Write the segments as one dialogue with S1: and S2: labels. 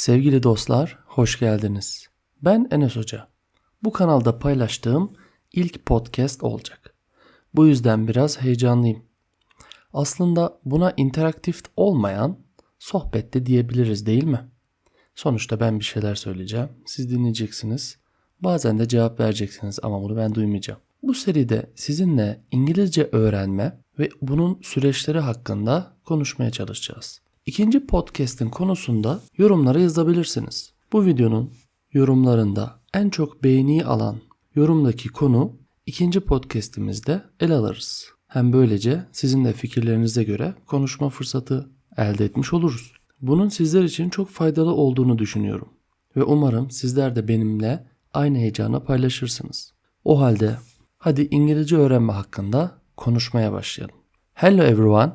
S1: Sevgili dostlar, hoş geldiniz. Ben Enes Hoca. Bu kanalda paylaştığım ilk podcast olacak. Bu yüzden biraz heyecanlıyım. Aslında buna interaktif olmayan sohbet de diyebiliriz değil mi? Sonuçta ben bir şeyler söyleyeceğim. Siz dinleyeceksiniz. Bazen de cevap vereceksiniz ama bunu ben duymayacağım. Bu seride sizinle İngilizce öğrenme ve bunun süreçleri hakkında konuşmaya çalışacağız. İkinci podcast'in konusunda yorumlara yazabilirsiniz. Bu videonun yorumlarında en çok beğeniyi alan yorumdaki konu ikinci podcast'imizde ele alırız. Hem böylece sizin de fikirlerinize göre konuşma fırsatı elde etmiş oluruz. Bunun sizler için çok faydalı olduğunu düşünüyorum ve umarım sizler de benimle aynı heyecanı paylaşırsınız. O halde hadi İngilizce öğrenme hakkında konuşmaya başlayalım. Hello everyone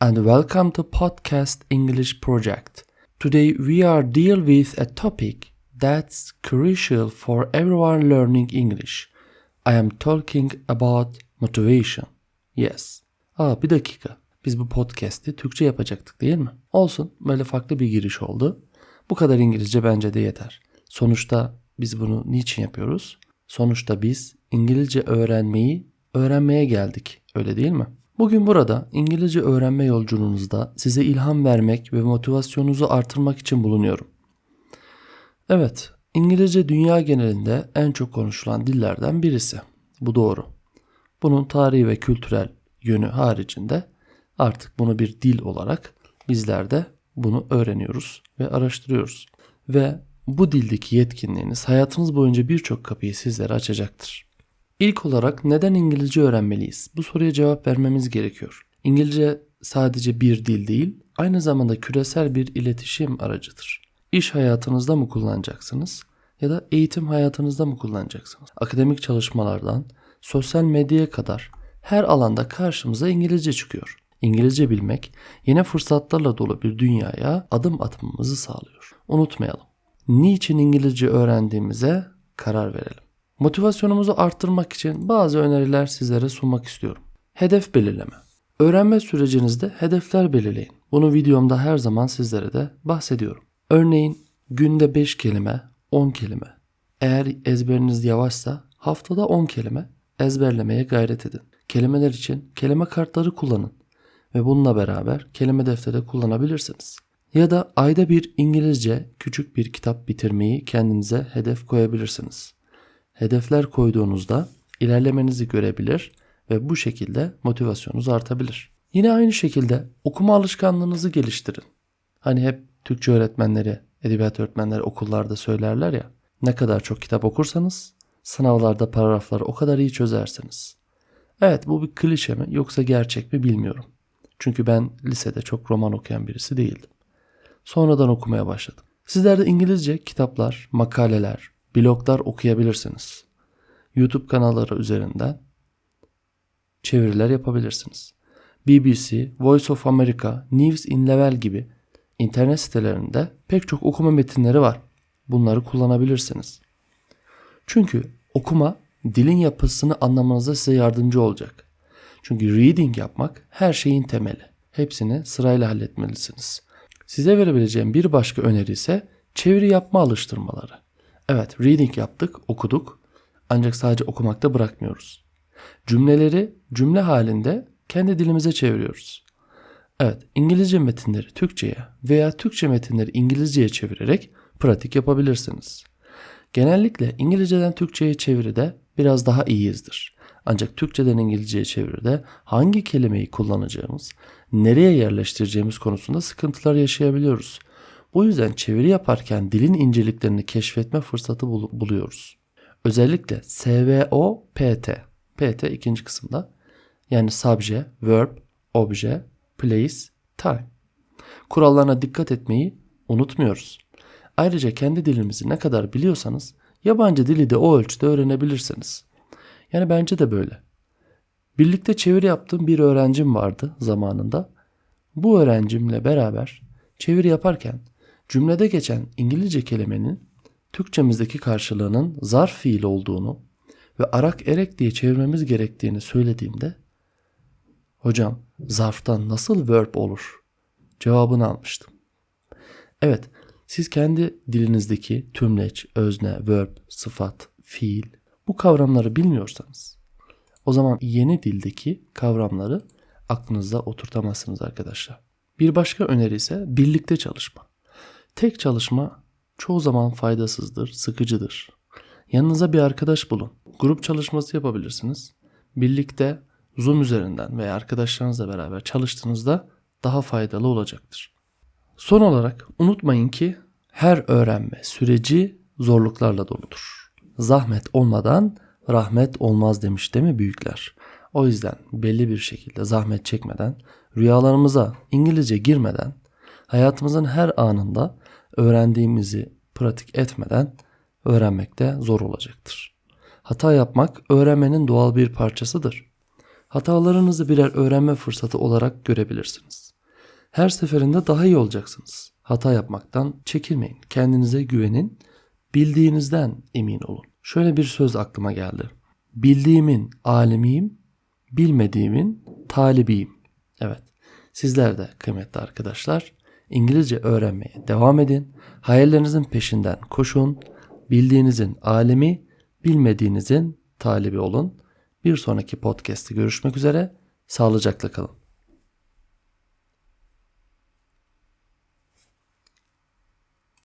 S1: and welcome to Podcast English Project. Today we are deal with a topic that's crucial for everyone learning English. I am talking about motivation. Yes. Aa bir dakika. Biz bu podcast'i Türkçe yapacaktık değil mi? Olsun. Böyle farklı bir giriş oldu. Bu kadar İngilizce bence de yeter. Sonuçta biz bunu niçin yapıyoruz? Sonuçta biz İngilizce öğrenmeyi öğrenmeye geldik. Öyle değil mi? Bugün burada İngilizce öğrenme yolculuğunuzda size ilham vermek ve motivasyonunuzu artırmak için bulunuyorum. Evet, İngilizce dünya genelinde en çok konuşulan dillerden birisi. Bu doğru. Bunun tarihi ve kültürel yönü haricinde artık bunu bir dil olarak bizler de bunu öğreniyoruz ve araştırıyoruz. Ve bu dildeki yetkinliğiniz hayatınız boyunca birçok kapıyı sizlere açacaktır. İlk olarak neden İngilizce öğrenmeliyiz? Bu soruya cevap vermemiz gerekiyor. İngilizce sadece bir dil değil, aynı zamanda küresel bir iletişim aracıdır. İş hayatınızda mı kullanacaksınız ya da eğitim hayatınızda mı kullanacaksınız? Akademik çalışmalardan sosyal medyaya kadar her alanda karşımıza İngilizce çıkıyor. İngilizce bilmek yeni fırsatlarla dolu bir dünyaya adım atmamızı sağlıyor. Unutmayalım. Niçin İngilizce öğrendiğimize karar verelim. Motivasyonumuzu arttırmak için bazı öneriler sizlere sunmak istiyorum. Hedef belirleme. Öğrenme sürecinizde hedefler belirleyin. Bunu videomda her zaman sizlere de bahsediyorum. Örneğin günde 5 kelime, 10 kelime. Eğer ezberiniz yavaşsa haftada 10 kelime ezberlemeye gayret edin. Kelimeler için kelime kartları kullanın ve bununla beraber kelime defteri kullanabilirsiniz. Ya da ayda bir İngilizce küçük bir kitap bitirmeyi kendinize hedef koyabilirsiniz. Hedefler koyduğunuzda ilerlemenizi görebilir ve bu şekilde motivasyonunuz artabilir. Yine aynı şekilde okuma alışkanlığınızı geliştirin. Hani hep Türkçe öğretmenleri, edebiyat öğretmenleri okullarda söylerler ya. Ne kadar çok kitap okursanız sınavlarda paragrafları o kadar iyi çözersiniz. Evet bu bir klişe mi yoksa gerçek mi bilmiyorum. Çünkü ben lisede çok roman okuyan birisi değildim. Sonradan okumaya başladım. Sizler de İngilizce kitaplar, makaleler, bloglar okuyabilirsiniz. YouTube kanalları üzerinden çeviriler yapabilirsiniz. BBC, Voice of America, News in Level gibi internet sitelerinde pek çok okuma metinleri var. Bunları kullanabilirsiniz. Çünkü okuma dilin yapısını anlamanıza size yardımcı olacak. Çünkü reading yapmak her şeyin temeli. Hepsini sırayla halletmelisiniz. Size verebileceğim bir başka öneri ise çeviri yapma alıştırmaları. Evet, reading yaptık, okuduk. Ancak sadece okumakta bırakmıyoruz. Cümleleri cümle halinde kendi dilimize çeviriyoruz. Evet, İngilizce metinleri Türkçe'ye veya Türkçe metinleri İngilizce'ye çevirerek pratik yapabilirsiniz. Genellikle İngilizceden Türkçe'ye çeviride biraz daha iyiyizdir. Ancak Türkçeden İngilizceye çeviride hangi kelimeyi kullanacağımız, nereye yerleştireceğimiz konusunda sıkıntılar yaşayabiliyoruz. Bu yüzden çeviri yaparken dilin inceliklerini keşfetme fırsatı bul- buluyoruz. Özellikle SVO, PT. PT ikinci kısımda. Yani subject, verb, obje, place, time. Kurallarına dikkat etmeyi unutmuyoruz. Ayrıca kendi dilimizi ne kadar biliyorsanız yabancı dili de o ölçüde öğrenebilirsiniz. Yani bence de böyle. Birlikte çeviri yaptığım bir öğrencim vardı zamanında. Bu öğrencimle beraber çeviri yaparken cümlede geçen İngilizce kelimenin Türkçemizdeki karşılığının zarf fiil olduğunu ve arak erek diye çevirmemiz gerektiğini söylediğimde hocam zarftan nasıl verb olur cevabını almıştım. Evet Siz kendi dilinizdeki tümleç, özne, verb, sıfat, fiil bu kavramları bilmiyorsanız o zaman yeni dildeki kavramları aklınızda oturtamazsınız arkadaşlar. Bir başka öneri ise birlikte çalışma. Tek çalışma çoğu zaman faydasızdır, sıkıcıdır. Yanınıza bir arkadaş bulun. Grup çalışması yapabilirsiniz. Birlikte Zoom üzerinden veya arkadaşlarınızla beraber çalıştığınızda daha faydalı olacaktır. Son olarak unutmayın ki her öğrenme süreci zorluklarla doludur. Zahmet olmadan rahmet olmaz demiş değil mi büyükler? O yüzden belli bir şekilde zahmet çekmeden, rüyalarımıza İngilizce girmeden, hayatımızın her anında öğrendiğimizi pratik etmeden öğrenmekte zor olacaktır. Hata yapmak öğrenmenin doğal bir parçasıdır. Hatalarınızı birer öğrenme fırsatı olarak görebilirsiniz. Her seferinde daha iyi olacaksınız. Hata yapmaktan çekinmeyin. Kendinize güvenin. Bildiğinizden emin olun. Şöyle bir söz aklıma geldi. Bildiğimin alimiyim, bilmediğimin talibiyim. Evet, sizler de kıymetli arkadaşlar İngilizce öğrenmeye devam edin. Hayallerinizin peşinden koşun. Bildiğinizin alemi, bilmediğinizin talibi olun. Bir sonraki podcast'te görüşmek üzere. Sağlıcakla kalın.